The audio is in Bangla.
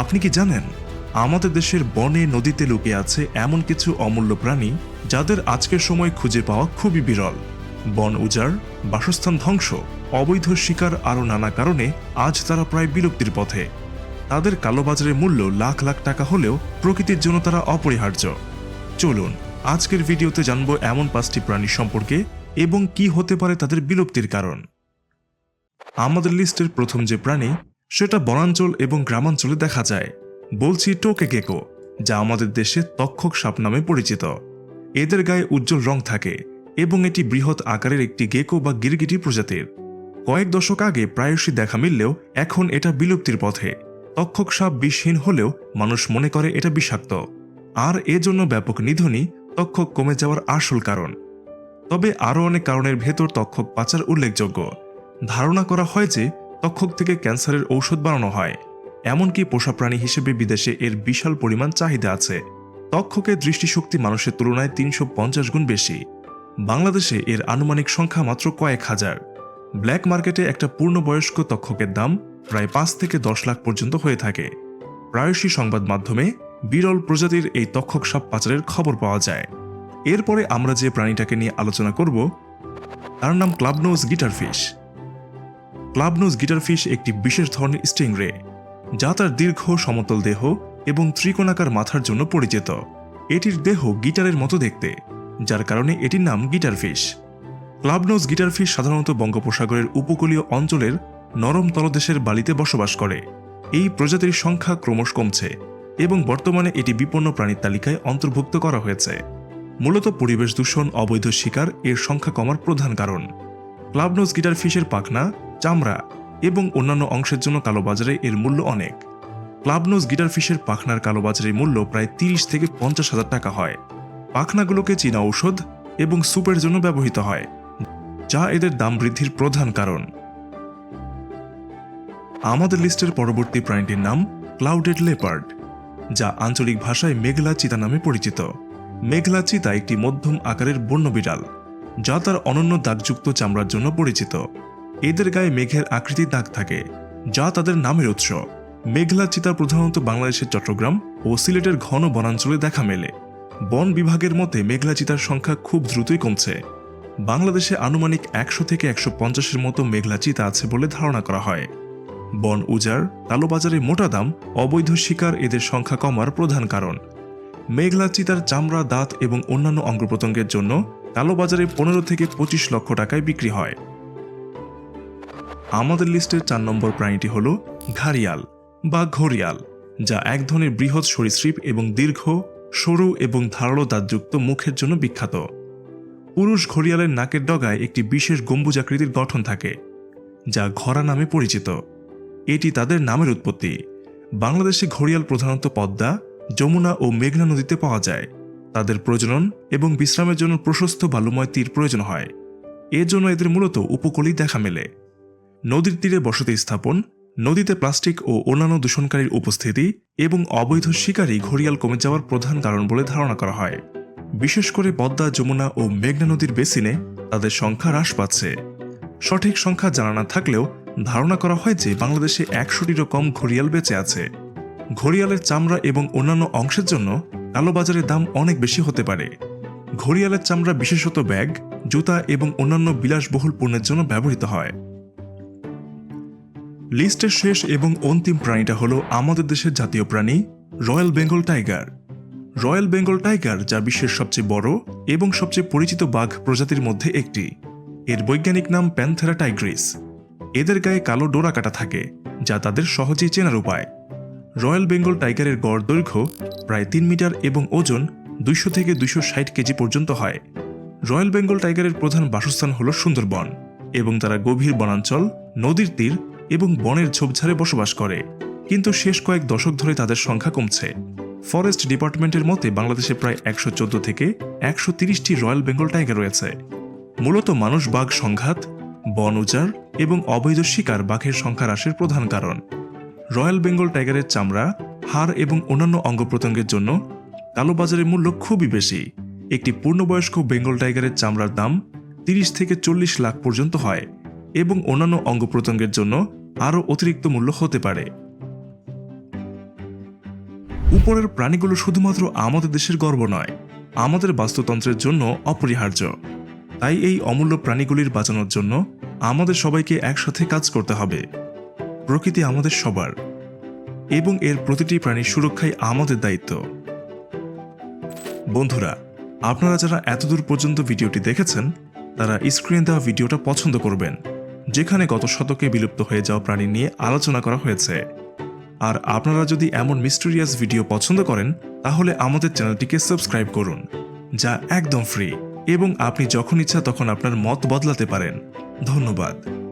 আপনি কি জানেন, আমাদের দেশের বনে নদীতে লুকিয়ে আছে এমন কিছু অমূল্য প্রাণী যাদের আজকের সময় খুঁজে পাওয়া খুবই বিরল। বন উজাড়, বাসস্থান ধ্বংস, অবৈধ শিকার আরও নানা কারণে আজ তারা প্রায় বিলুপ্তির পথে। তাদের কালোবাজারের মূল্য লাখ লাখ টাকা হলেও প্রকৃতির জন্য তারা অপরিহার্য। চলুন, আজকের ভিডিওতে জানব এমন পাঁচটি প্রাণী সম্পর্কে এবং কি হতে পারে তাদের বিলুপ্তির কারণ। আমাদের লিস্টের প্রথম যে প্রাণী সেটা বনাঞ্চল এবং গ্রামাঞ্চলে দেখা যায়। বলছি টোকে গেকো, যা আমাদের দেশে তক্ষক সাপ নামে পরিচিত। এদের গায়ে উজ্জ্বল রং থাকে এবং এটি বৃহৎ আকারের একটি গেকো বা গিরগিটি প্রজাতির। কয়েক দশক আগে প্রায়শই দেখা মিললেও এখন এটা বিলুপ্তির পথে। তক্ষক সাপ বিষহীন হলেও মানুষ মনে করে এটা বিষাক্ত। আর এজন্য ব্যাপক নিধনই তক্ষক কমে যাওয়ার আসল কারণ। তবে আরও অনেক কারণের ভেতর তক্ষক পাচার উল্লেখযোগ্য। ধারণা করা হয় যে তক্ষক থেকে ক্যান্সারের ঔষধ বানানো হয়। এমনকি পোষা প্রাণী হিসেবে বিদেশে এর বিশাল পরিমাণ চাহিদা আছে। তক্ষকের দৃষ্টিশক্তি মানুষের তুলনায় তিনশো পঞ্চাশ গুণ বেশি। বাংলাদেশে এর আনুমানিক সংখ্যা মাত্র কয়েক হাজার। ব্ল্যাক মার্কেটে একটা পূর্ণবয়স্ক তক্ষকের দাম প্রায় পাঁচ থেকে দশ লাখ পর্যন্ত হয়ে থাকে। প্রায়শই সংবাদ মাধ্যমে বিরল প্রজাতির এই তক্ষক সাপ পাচারের খবর পাওয়া যায়। এরপরে আমরা যে প্রাণীটাকে নিয়ে আলোচনা করব, তার নাম ক্লাবনোজ গিটারফিশ। ক্লাবনোজ গিটারফিশ একটি বিশেষ ধরনের স্টিংরে যা তার দীর্ঘ সমতল দেহ এবং ত্রিকোণাকার মাথার জন্য পরিচিত। এটির দেহ গিটারের মতো দেখতে, যার কারণে এটির নাম গিটারফিশ ক্লাবনোজ গিটারফিশ সাধারণত বঙ্গোপসাগরের উপকূলীয় অঞ্চলের নরম তলদেশের বালিতে বসবাস করে। এই প্রজাতির সংখ্যা ক্রমশ কমছে এবং বর্তমানে এটি বিপন্ন প্রাণীর তালিকায় অন্তর্ভুক্ত করা হয়েছে। মূলত পরিবেশ দূষণ, অবৈধ শিকার এর সংখ্যা কমার প্রধান কারণ। ক্লাবনোজ গিটার ফিশের পাখনা চামড়া এবং অন্যান্য অংশের জন্য কালোবাজারে এর মূল্য অনেক। ক্লাবনোজ গিটার ফিশের পাখনার কালোবাজারের মূল্য প্রায় তিরিশ থেকে পঞ্চাশ হাজার টাকা হয়। পাখনাগুলোকে চীনা ঔষধ এবং স্যুপের জন্য ব্যবহৃত হয়, যা এদের দাম বৃদ্ধির প্রধান কারণ। আমাদের লিস্টের পরবর্তী প্রাণীটির নাম ক্লাউডেড লেপার্ড, যা আঞ্চলিক ভাষায় মেঘলা চিতা নামে পরিচিত। মেঘলা চিতা একটি মধ্যম আকারের বন্য বিড়াল যা তার অনন্য দাগযুক্ত চামড়ার জন্য পরিচিত। এদের গায়ে মেঘের আকৃতির দাগ থাকে, যা তাদের নামের উৎস। মেঘলা চিতা প্রধানত বাংলাদেশের চট্টগ্রাম ও সিলেটের ঘন বনাঞ্চলে দেখা মেলে। বন বিভাগের মতে মেঘলা চিতার সংখ্যা খুব দ্রুতই কমছে। বাংলাদেশে আনুমানিক একশো থেকে একশো পঞ্চাশের মতো মেঘলা চিতা আছে বলে ধারণা করা হয়। বন উজাড় কালোবাজারে মোটা দাম, অবৈধ শিকার এদের সংখ্যা কমার প্রধান কারণ। মেঘলা চিতার চামড়া, দাঁত এবং অন্যান্য অঙ্গপ্রত্যঙ্গের জন্য কালোবাজারে পনেরো থেকে পঁচিশ লক্ষ টাকায় বিক্রি হয়। আমাদের লিস্টের চার নম্বর প্রাণীটি হল ঘারিয়াল বা ঘড়িয়াল, যা এক ধরনের বৃহৎ সরীসৃপ এবং দীর্ঘ, সরু এবং ধারালো দাঁতযুক্ত মুখের জন্য বিখ্যাত। পুরুষ ঘড়িয়ালের নাকের ডগায় একটি বিশেষ গম্বুজাকৃতির গঠন থাকে, যা ঘরা নামে পরিচিত। এটি তাদের নামের উৎপত্তি। বাংলাদেশে ঘড়িয়াল প্রধানত পদ্মা, যমুনা ও মেঘনা নদীতে পাওয়া যায়। তাদের প্রজনন এবং বিশ্রামের জন্য প্রশস্ত বালুময় তীর প্রয়োজন হয়। এর জন্য এদের মূলত উপকূলেই দেখা মেলে। নদীর তীরে বসতি স্থাপন, নদীতে প্লাস্টিক ও অন্যান্য দূষণকারীর উপস্থিতি এবং অবৈধ শিকারই ঘড়িয়াল কমে যাওয়ার প্রধান কারণ বলে ধারণা করা হয়। বিশেষ করে পদ্মা, যমুনা ও মেঘনা নদীর বেসিনে তাদের সংখ্যা হ্রাস পাচ্ছে। সঠিক সংখ্যা জানা না থাকলেও ধারণা করা হয় যে বাংলাদেশে একশোটিরও কম ঘড়িয়াল বেঁচে আছে। ঘড়িয়ালের চামড়া এবং অন্যান্য অংশের জন্য কালোবাজারের দাম অনেক বেশি হতে পারে। ঘড়িয়ালের চামড়া বিশেষত ব্যাগ, জুতা এবং অন্যান্য বিলাসবহুল পণ্যের জন্য ব্যবহৃত হয়। লিস্টের শেষ এবং অন্তিম প্রাণীটা হলো আমাদের দেশের জাতীয় প্রাণী royal Bengal tiger. Royal Bengal tiger, যা বিশ্বের সবচেয়ে বড় এবং সবচেয়ে পরিচিত বাঘ প্রজাতির মধ্যে একটি। এর বৈজ্ঞানিক নাম প্যান্থেরা টাইগ্রিস। এদের গায়ে কালো ডোরা কাটা থাকে, যা তাদের সহজেই চেনার উপায়। রয়্যাল বেঙ্গল টাইগারের গড় দৈর্ঘ্য প্রায় তিন মিটার এবং ওজন দুইশো থেকে দুইশো ষাট কেজি পর্যন্ত হয়। রয়্যাল বেঙ্গল টাইগারের প্রধান বাসস্থান হল সুন্দরবন এবং তারা গভীর বনাঞ্চল, নদীর তীর এবং বনের ঝোপঝাড়ে বসবাস করে। কিন্তু শেষ কয়েক দশক ধরে তাদের সংখ্যা কমছে। ফরেস্ট ডিপার্টমেন্টের মতে বাংলাদেশে প্রায় একশো চোদ্দ থেকে একশো তিরিশটি রয়্যাল বেঙ্গল টাইগার রয়েছে। মূলত মানুষ বাঘ সংঘাত, বন উজাড় এবং অবৈধ শিকার বাঘের সংখ্যা হ্রাসের প্রধান কারণ। রয়্যাল বেঙ্গল টাইগারের চামড়া, হাড় এবং অন্যান্য অঙ্গ প্রত্যঙ্গের জন্য কালোবাজারের মূল্য খুবই বেশি। একটি পূর্ণবয়স্ক বেঙ্গল টাইগারের চামড়ার দাম তিরিশ থেকে চল্লিশ লাখ পর্যন্ত হয়। এবং অন্যান্য অঙ্গ প্রত্যঙ্গের জন্য আরও অতিরিক্ত মূল্য হতে পারে। উপরের প্রাণীগুলো শুধুমাত্র আমাদের দেশের গর্ব নয়, আমাদের বাস্তুতন্ত্রের জন্য অপরিহার্য। তাই এই অমূল্য প্রাণীগুলির বাঁচানোর জন্য আমাদের সবাইকে একসাথে কাজ করতে হবে। প্রকৃতি আমাদের সবার এবং এর প্রতিটি প্রাণীর সুরক্ষাই আমাদের দায়িত্ব। বন্ধুরা, আপনারা যারা এতদূর পর্যন্ত ভিডিওটি দেখেছেন, তারা স্ক্রিনে দেওয়া ভিডিওটা পছন্দ করবেন। যেখানে গত শতকে বিলুপ্ত হয়ে যাওয়া প্রাণী নিয়ে আলোচনা করা হয়েছে। আর আপনারা যদি এমন মিস্টেরিয়াস ভিডিও পছন্দ করেন, তাহলে আমাদের চ্যানেলটিকে সাবস্ক্রাইব করুন, যা একদম ফ্রি এবং আপনি যখন ইচ্ছা তখন আপনার মত বদলাতে পারেন। ধন্যবাদ।